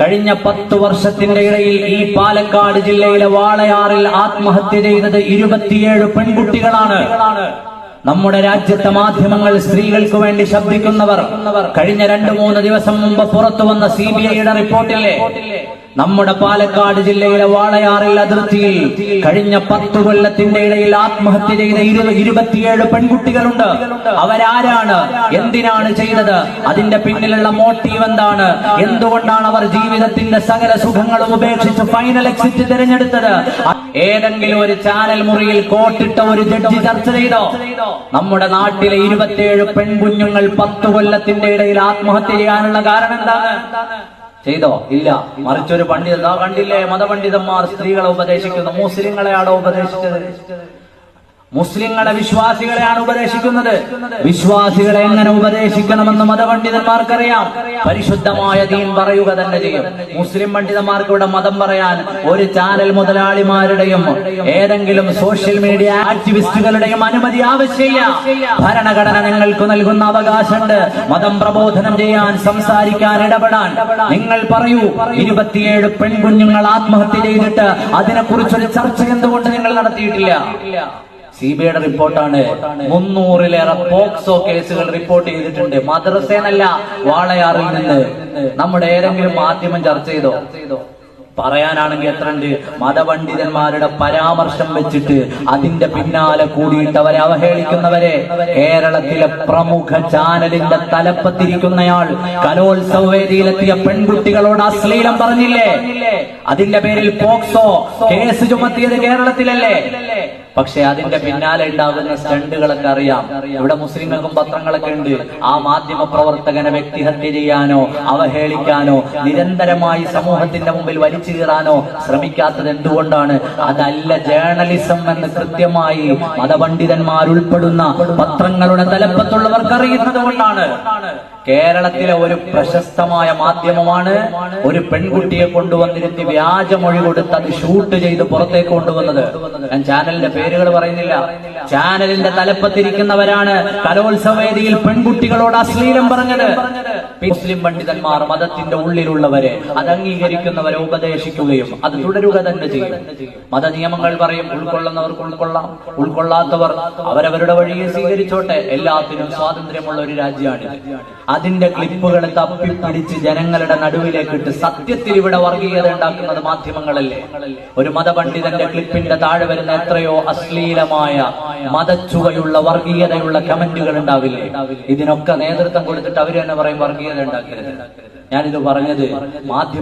കഴിഞ്ഞ പത്തു വർഷത്തിന്റെ ഇടയിൽ ഈ പാലക്കാട് ജില്ലയിലെ വാളയാറിൽ ആത്മഹത്യ ചെയ്തത് ഇരുപത്തിയേഴ് പെൺകുട്ടികളാണ്. നമ്മുടെ രാജ്യത്തെ മാധ്യമങ്ങൾ സ്ത്രീകൾക്ക് വേണ്ടി ശബ്ദിക്കുന്നവർ കഴിഞ്ഞ രണ്ടു മൂന്ന് ദിവസം മുമ്പ് പുറത്തു വന്ന സി ബി ഐയുടെ റിപ്പോർട്ടില്ലേ നമ്മുടെ പാലക്കാട് ജില്ലയിലെ വാളയാറിൽ അതിർത്തിയിൽ കഴിഞ്ഞ പത്തു കൊല്ലത്തിന്റെ ഇടയിൽ ആത്മഹത്യ ചെയ്ത ഇരു- ഇരുപത്തിയേഴ് പെൺകുട്ടികളുണ്ട്. അവരാരാണ്? എന്തിനാണ് ചെയ്തത്? അതിന്റെ പിന്നിലുള്ള മോട്ടീവ് എന്താണ്? എന്തുകൊണ്ടാണ് അവർ ജീവിതത്തിന്റെ സകല സുഖങ്ങളും ഉപേക്ഷിച്ച് ഫൈനൽ എക്സിറ്റ് തിരഞ്ഞെടുത്തത്? ഏതെങ്കിലും ഒരു ചാനൽ മുറിയിൽ കോട്ടിട്ട ഒരു ജഡ്ജി ചർച്ച ചെയ്തോ? നമ്മുടെ നാട്ടിലെ ഇരുപത്തിയേഴ് പെൺകുഞ്ഞുങ്ങൾ പത്ത് കൊല്ലത്തിന്റെ ഇടയിൽ ആത്മഹത്യ ചെയ്യാനുള്ള കാരണം എന്താണ് ചെയ്തോ? ഇല്ല. മറിച്ചൊരു പണ്ഡിതാ ദാ കണ്ടില്ലേ? മതപണ്ഡിതന്മാർ സ്ത്രീകളെ ഉപദേശിക്കുന്നു. മുസ്ലിങ്ങളെയാണോ ഉപദേശിച്ചത്? മുസ്ലിങ്ങളെ വിശ്വാസികളെയാണ് ഉപദേശിക്കുന്നത്. വിശ്വാസികളെ എങ്ങനെ ഉപദേശിക്കണമെന്ന് മതപണ്ഡിതന്മാർക്കറിയാം. പരിശുദ്ധമായ ദീൻ പറയുക തന്നെ ചെയ്യും. മുസ്ലിം പണ്ഡിതന്മാർക്ക് ഇവിടെ മതം പറയാൻ ഒരു ചാനൽ മുതലാളിമാരുടെയും ഏതെങ്കിലും സോഷ്യൽ മീഡിയ ആക്ടിവിസ്റ്റുകളുടെയും അനുമതി ആവശ്യമില്ല. ഭരണഘടന നിങ്ങൾക്ക് നൽകുന്ന അവകാശമുണ്ട്. മതം പ്രബോധനം ചെയ്യാൻ സംസാരിക്കാൻ ഇടപെടാൻ. നിങ്ങൾ പറയൂ ഇരുപത്തിയേഴ് പെൺകുഞ്ഞുങ്ങൾ ആത്മഹത്യ ചെയ്തിട്ട് അതിനെക്കുറിച്ചൊരു ചർച്ച എന്തുകൊണ്ട് നിങ്ങൾ നടത്തിയിട്ടില്ല? സി ബി ഐയുടെ റിപ്പോർട്ടാണ്. മുന്നൂറിലേറെ പോക്സോ കേസുകൾ റിപ്പോർട്ട് ചെയ്തിട്ടുണ്ട്. മദ്രസേനല്ല വാളയാറിൽ നിന്ന്. നമ്മുടെ ഏതെങ്കിലും മാധ്യമം ചർച്ച ചെയ്തോ? പറയാനാണെങ്കിൽ എത്ര ഉണ്ട്? മതപണ്ഡിതന്മാരുടെ പരാമർശം വെച്ചിട്ട് അതിന്റെ പിന്നാലെ കൂടിയിട്ട് അവരെ അവഹേളിക്കുന്നവരെ. കേരളത്തിലെ പ്രമുഖ ചാനലിന്റെ തലപ്പത്തിരിക്കുന്നയാൾ കലോത്സവ വേദിയിലെത്തിയ പെൺകുട്ടികളോട് അശ്ലീലം പറഞ്ഞില്ലേ? അതിന്റെ പേരിൽ പോക്സോ കേസ് ചുമത്തിയത് കേരളത്തിലല്ലേ? പക്ഷെ അതിന്റെ പിന്നാലെ ഉണ്ടാകുന്ന സ്റ്റണ്ടുകളൊക്കെ അറിയാം. ഇവിടെ മുസ്ലിങ്ങൾക്കും പത്രങ്ങളൊക്കെ ഉണ്ട്. ആ മാധ്യമ പ്രവർത്തകനെ വ്യക്തിഹത്യ ചെയ്യാനോ അവഹേളിക്കാനോ നിരന്തരമായി സമൂഹത്തിന്റെ മുമ്പിൽ വലിച്ചു കീറാനോ ശ്രമിക്കാത്തത് എന്തുകൊണ്ടാണ്? അതല്ല ജേർണലിസം എന്ന് കൃത്യമായി മതപണ്ഡിതന്മാർ ഉൾപ്പെടുന്ന പത്രങ്ങളുടെ തലപ്പത്തുള്ളവർക്ക് അറിയുന്നത് കൊണ്ടാണ്. കേരളത്തിലെ ഒരു പ്രശസ്തമായ മാധ്യമമാണ് ഒരു പെൺകുട്ടിയെ കൊണ്ടുവന്നിരുത്തി വ്യാജമൊഴി കൊടുത്ത് അത് ഷൂട്ട് ചെയ്ത് പുറത്തേക്ക് കൊണ്ടുവന്നത്. ഞാൻ ചാനലിന്റെ പേരുകൾ പറയുന്നില്ല. ചാനലിന്റെ തലപ്പത്തിരിക്കുന്നവരാണ് കലോത്സവ വേദിയിൽ പെൺകുട്ടികളോട് അശ്ലീലം പറഞ്ഞത്. മുസ്ലിം പണ്ഡിതന്മാർ മതത്തിന്റെ ഉള്ളിലുള്ളവരെ അത് അംഗീകരിക്കുന്നവരെ ഉപദേശിക്കുകയും അത് തുടരുക തന്നെ ചെയ്യും. മത നിയമങ്ങൾ പറയും ഉൾക്കൊള്ളുന്നവർക്ക് ഉൾക്കൊള്ളാം. ഉൾക്കൊള്ളാത്തവർ അവരവരുടെ വഴിയെ സ്വീകരിച്ചോട്ടെ. എല്ലാത്തിനും സ്വാതന്ത്ര്യമുള്ള ഒരു രാജ്യമാണ് അതിന്റെ ക്ലിപ്പുകൾ തപ്പിപ്പിടിച്ച് ജനങ്ങളുടെ നടുവിലേക്ക് ഇട്ട് സത്യത്തിൽ ഇവിടെ വർഗീയത ഉണ്ടാക്കുന്നത് മാധ്യമങ്ങളല്ലേ? ഒരു മതപണ്ഡിതന്റെ ക്ലിപ്പിന്റെ താഴെ വരുന്ന എത്രയോ അശ്ലീലമായ മതച്ചുവയുള്ള വർഗീയതയുള്ള കമന്റുകൾ ഉണ്ടാവില്ലേ? ഇതിനൊക്കെ നേതൃത്വം കൊടുത്തിട്ട് അവർ തന്നെ പറയും വർഗീയത ഉണ്ടാക്കരുത്. ഞാനിത് പറഞ്ഞത് മാധ്യമ